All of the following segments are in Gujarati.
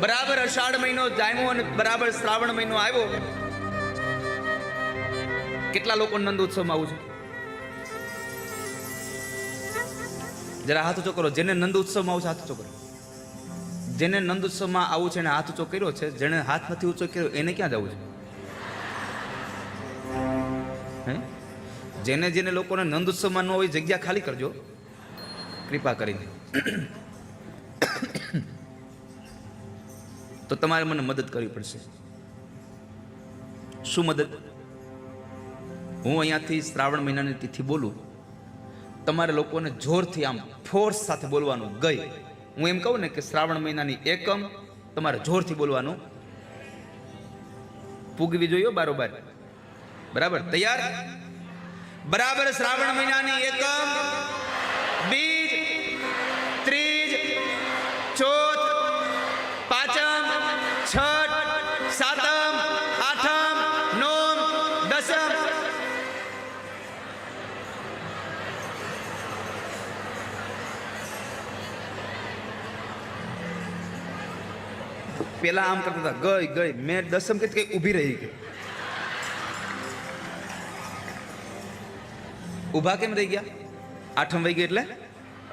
બરાબર અષાઢ મહિનો જામ્યો અને બરાબર શ્રાવણ મહિનો આવ્યો. કેટલા લોકો નંદ ઉત્સવમાં આવું છે? જરા હાથ ઊંચો કરો. જેને નંદ ઉત્સવમાં આવું છે, હાથ ઊંચો કરો. જેને નંદ ઉત્સવમાં આવું છે એને હાથ ઊંચો કર્યો છે જેને હાથ નથી ઊંચો કર્યો, એને ક્યાં જવું છે? જેને જેને લોકોને નંદ ઉત્સવમાં ન હોય જગ્યા ખાલી કરજો. કૃપા કરીને. તો તમારે મને મદદ કરવી પડશે. શું મદદ? હું અહીંયાથી શ્રાવણ મહિનાની તિથિ બોલું. તમારે લોકોને જોરથી આમ ફોર્સ સાથે બોલવાનું ગઈ. હું એમ કહું ને કે શ્રાવણ મહિનાની એકમ તમારે જોરથી બોલવાનું. પૂગવી જોઈએ બારોબાર. બરાબર? તૈયાર? બરાબર શ્રાવણ મહિનાની એકમ. બીજ છઠ, સાતમ, આઠમ, નોમ, દસમ. પેલા આમ કરતા હતા, ગઈ ગઈ, મેં દસમ કે કઈ ઊભી રહી ગઈ. ઊભા કેમ રહી ગયા? આઠમ વહી ગઈ એટલે?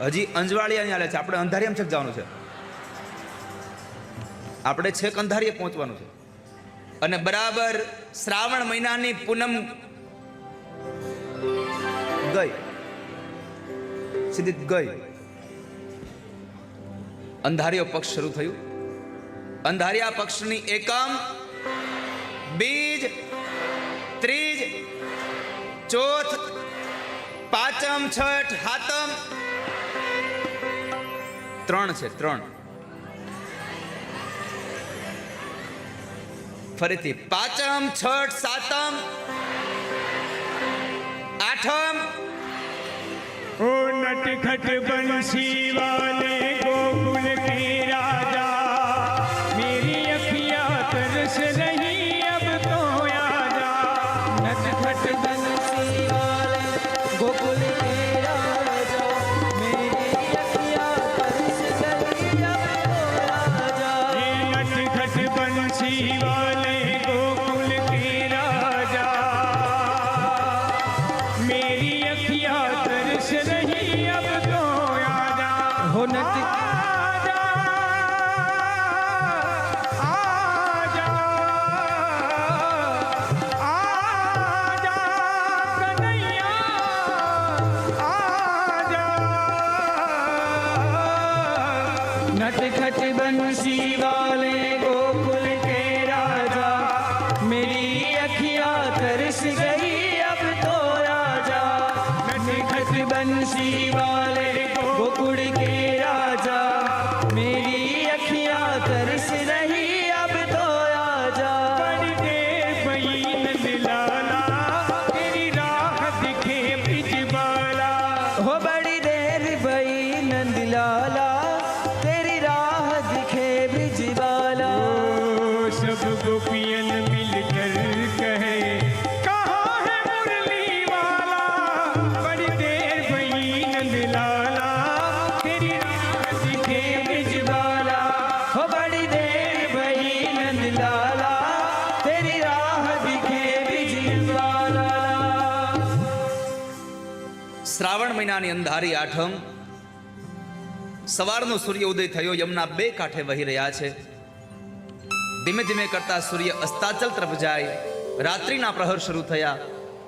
હજી અંજવાળિયાની હાલે છે. આપણે અંધારિયામ છક જવાનું છે. આપણે છેક અંધારીએ પહોંચવાનું છે. અને બરાબર શ્રાવણ મહિનાની પૂનમ ગઈ. સીધી ગઈ. અંધારિયો પક્ષ શરૂ થયું. અંધારિયા પક્ષની એકમ, બીજ, ત્રીજ, ચોથ, પાંચમ, છઠ હાતમ ત્રણ છે, ત્રણ. ફરીથી પાંચમ છઠ સાતમ આઠમ. ઓ નટખટ બંશી વાલે तरस गई अब तो राजा नटखट बंसी वाले गोकुल के राजा मेरी अखियाँ तरस रही अब तो राजा बड़ी देर पई नंदलाला तेरी राह दिखे बिजबाला हो મહિનાની અંધારી આઠમ. સવારનો સૂર્ય ઉદય થયો, યમના બે કાંઠે વહી રહ્યા છે. ધીમે ધીમે કરતા સૂર્ય અસ્તાચલ તરફ જાય. રાત્રિના પ્રહર શરૂ થયા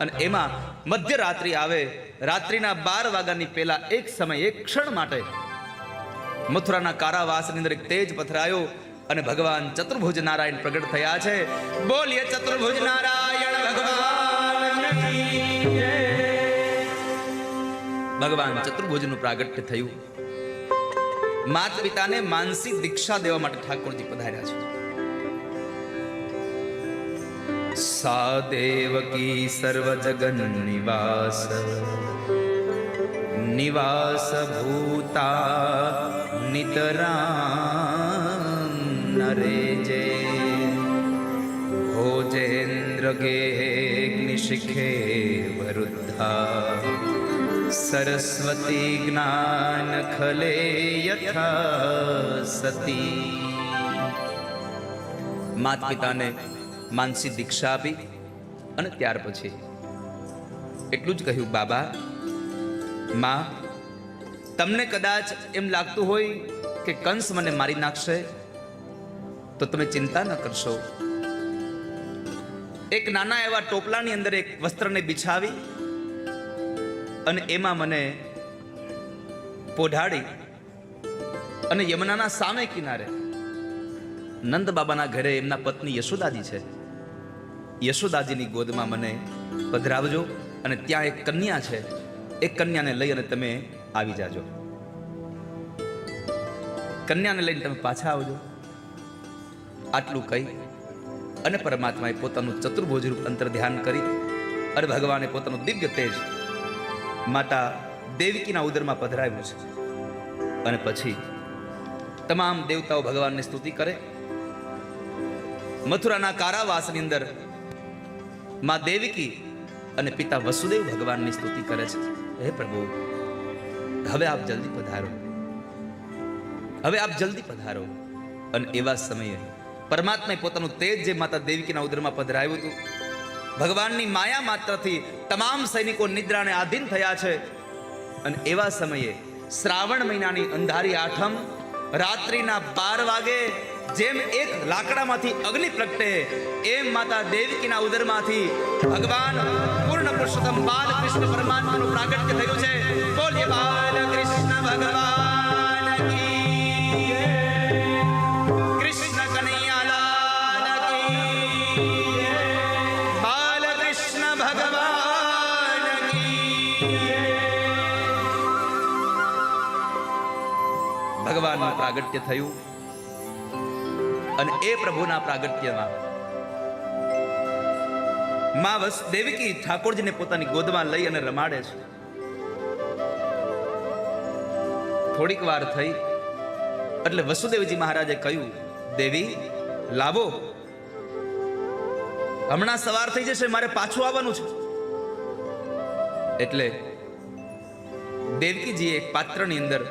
અને એમાં મધ્યરાત્રિ આવે. રાત્રિના બાર વાગ્યાની પહેલા એક સમય, એક ક્ષણ માટે મથુરાના કારાવાસની અંદર એક તેજ પથરાયો અને ભગવાન ચતુર્ભુજ નારાયણ પ્રગટ થયા છે. બોલીએ ચતુર્ભુજ નારાયણ, ભગવાન ભગવાન ચતુર્ભુજનું પ્રાગટ્ય થયું. માત પિતાને માનસિક દીક્ષા દેવા માટે ઠાકોરજી પધાર્યા છે. સા દેવકી સર્વ જગન નિવાસ. નિવાસ ભૂતા નિતરામ નરે જે ભોજેન્દ્ર નિશિખે વરુદ્ધા. સરસ્વતી જ્ઞાન ખલે યથા સતી માત પિતાને માનસી દીક્ષા આપી અને ત્યાર પછી એટલું જ કહ્યું, બાબા, માં, તમને કદાચ એમ લાગતું હોય કે કંસ મને મારી નાખશે, તો તમે ચિંતા ન કરશો. એક નાના એવા ટોપલાની અંદર એક વસ્ત્રને બિછાવી અને એમાં મને પોઢાડી અને યમુનાના સામે કિનારે નંદ બાબાના ઘરે એમના પત્ની યશોદાજી છે. યશોદાજીની ગોદમાં મને પધરાવજો અને ત્યાં એક કન્યા છે. એ કન્યાને લઈ અને તમે આવી જાજો. કન્યાને લઈને તમે પાછા આવજો. આટલું કહી અને પરમાત્માએ પોતાનું ચતુર્ભુજ રૂપ અંતર ધ્યાન કરી અને ભગવાને પોતાનું દિવ્ય તેજ માતા દેવકીના ઉદરમાં પધરાવ્યું છે. અને પછી તમામ દેવતાઓ ભગવાનની સ્તુતિ કરે. મથુરાના કારાવાસની અંદરમાં દેવકી અને પિતા વસુદેવ ભગવાનની સ્તુતિ કરે છે. હે પ્રભુ, હવે આપ જલ્દી પધારો. હવે આપ જલ્દી પધારો. અને એવા સમયે પરમાત્માએ પોતાનું તેજ જે માતા દેવકીના ઉદરમાં પધરાવ્યું હતું ભગવાનની માયા માત્રથી તમામ સૈનિકો નિદ્રાને આધીન થયા છે. અને એવા સમયે શ્રાવણ મહિનાની અંધારી આઠમ, રાત્રિના બાર વાગે જેમ એક લાકડામાંથી અગ્નિ પ્રગટે, એમ માતા દેવકીના ઉદરમાંથી ભગવાન પૂર્ણ પુરુષોત્તમ બાલ કૃષ્ણ પરમાત્માનું પ્રાગટ્ય થયું છે. બોલીએ બાલ કૃષ્ણ ભગવાન. પ્રાગટ્ય થયું. અને એ પ્રભુના પ્રાગટ્યમાં મા વસ દેવકી ઠાકોરજીને પોતાની ગોદમાં લઈ અને રમાડે છે. થોડીક વાર થઈ એટલે વસુદેવજી મહારાજે કહ્યું, દેવી, લાવો. હમણાં સવાર થઈ જશે, મારે પાછું આવવાનું છે. એટલે દેવકીજીએ એક પાત્રની અંદર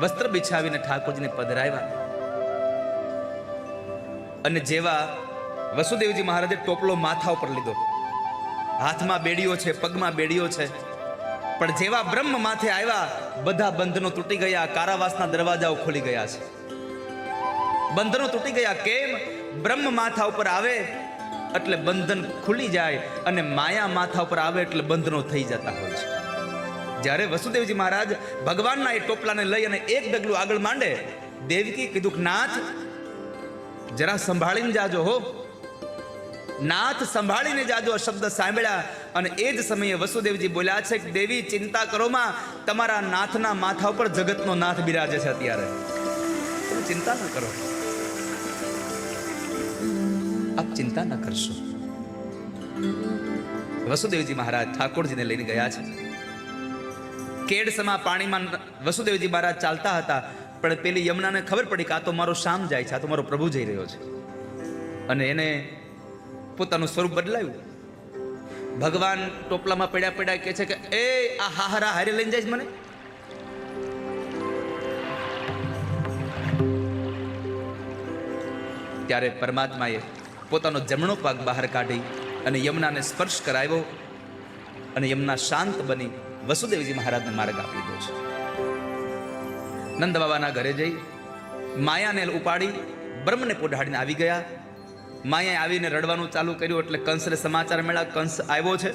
વસ્ત્ર બિછાવીને ઠાકોરજીને પધરાવ્યા. અને જેવા વસુદેવજી મહારાજે ટોપલો માથા ઉપર લીધો. હાથમાં બેડીઓ છે, પગમાં બેડીઓ છે. પણ જેવા બ્રહ્મ માથે આવ્યા, બધા બંધનો તૂટી ગયા, કારાવાસના દરવાજાઓ ખોલી ગયા છે. બંધનો તૂટી ગયા કેમ? બ્રહ્મ માથા ઉપર આવે એટલે બંધન ખુલી જાય અને માયા માથા ઉપર આવે એટલે બંધનો થઈ જતા હોય છે. જ્યારે વસુદેવજી મહારાજ ભગવાનના એ ટોપલાને લઈ અને એક ડગલું આગળ માંડે, દેવકી કીધું નાથ, જરા સંભાળીને જાજો હો. નાથ સંભાળીને જાજો આ શબ્દ સાંભળ્યા અને એ જ સમયે વસુદેવજી બોલ્યા છે કે, દેવી, ચિંતા કરોમાં તમારા નાથના માથા ઉપર જગતનો નાથ બિરાજે છે અત્યારે. ચિંતા ન કરો. આપ ચિંતા ન કરશો. વસુદેવજી મહારાજ ઠાકોરજીને લઈને ગયા છે. કેડસમાં પાણીમાં વસુદેવજી મહારાજ ચાલતા હતા, પણ પેલી યમુનાને ખબર પડી કે આ તો મારો શામ જાય છે, આ તો મારો પ્રભુ જઈ રહ્યો છે. અને એને પોતાનું સ્વરૂપ બદલાયું ભગવાન ટોપલામાં પડ્યા પડ્યા કે છે કે, એ, આ હાહરા હારે લઈને જાય મને? ત્યારે પરમાત્માએ પોતાનો જમણો પગ બહાર કાઢી અને યમુનાને સ્પર્શ કરાવ્યો અને યમુના શાંત બની વસુદેવજી મહારાજને માર્ગ આપી દો છે. નંદ બાબાના ઘરે જઈ માયાને ઉપાડી બ્રહ્મને પોઢાડીને આવી ગયા. માયાએ આવીને રડવાનું ચાલુ કર્યું એટલે કંસને સમાચાર મળ્યા, કંસ આવ્યો છે.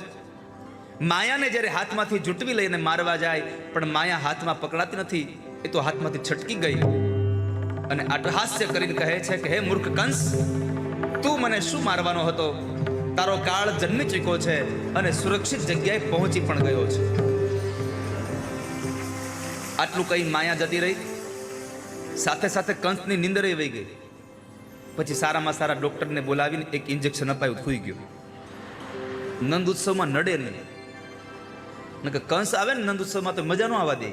માયાને જ્યારે હાથમાંથી જૂટવી લઈને મારવા જાય, પણ માયા હાથમાં પકડાતી નથી, એ તો હાથમાંથી છટકી ગઈ. અને અટહાસ્ય કરીને કહે છે કે, હે મૂર્ખ કંસ, તું મને શું મારવાનો હતો? તારો કાળ જન્મી ચૂક્યો છે અને સુરક્ષિત જગ્યાએ પહોંચી પણ ગયો છે. આટલું કઈ માયા જતી રહી? સાથે સાથે કંસની નિંદર વહી ગઈ. પછી સારામાં સારા ડોક્ટરને બોલાવીને એક ઇન્જેક્શન અપાયું ખુઈ ગયો. નંદ ઉત્સવમાં નડે નહીં. કે કંસ આવે ને નંદ ઉત્સવમાં તો મજા ન આવવા દે.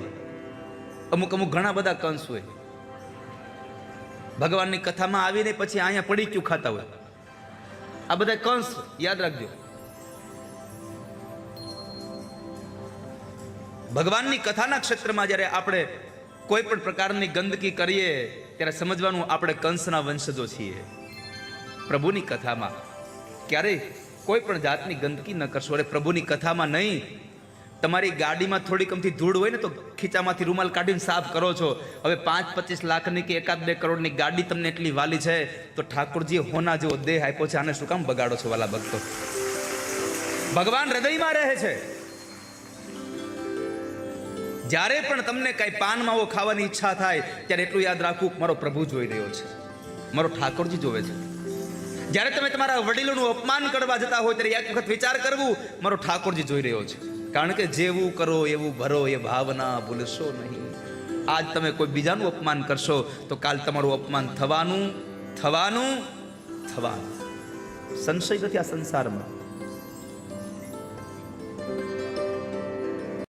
અમુક અમુક ઘણા બધા કંસ હોય. ભગવાનની કથામાં આવીને પછી અહીંયા પડી ખાતા હોય. આ બધા કંસ, યાદ રાખજો. ભગવાનની કથાના ક્ષેત્રમાં જ્યારે આપણે કોઈ પણ પ્રકારની ગંદકી કરીએ, ત્યારે સમજવાનું આપણે કંસના વંશજો છીએ. પ્રભુની કથામાં ક્યારેય કોઈ પણ જાતની ગંદકી ન કરશો. અરે, પ્રભુની કથામાં નહીં. તમારી ગાડીમાં થોડીક અમથી ધૂળ હોય ને, તો ખીચામાંથી રૂમાલ કાઢીને સાફ કરો છો. હવે પાંચ પચીસ લાખની કે એકાદ બે કરોડની ગાડી તમને એટલી વાલી છે, તો ઠાકોરજીએ હોના જેવો દેહ આપ્યો છે. આને શું કામ બગાડો છો વાલા ભક્તો? ભગવાન હૃદયમાં રહે છે. જ્યારે પણ તમને કઈ પાન માવો ખાવાની ઈચ્છા થાય, ત્યારે એટલું યાદ રાખવું, મારો પ્રભુ જોઈ રહ્યો છે. મારો ઠાકોરજી જોવે છે. જ્યારે તમે તમારા વડીલોનું અપમાન કરવા જતા હોય, ત્યારે એક વખત વિચાર કરવું, મારો ઠાકોરજી જોઈ રહ્યો છે. કારણ કે જેવું કરો, એવું ભરો, એ ભાવના ભૂલશો નહીં. આજ તમે કોઈ બીજાનું અપમાન કરશો, તો કાલ તમારું અપમાન થવાનું થવાનું થવાનું. સંશય નથી આ સંસારમાં.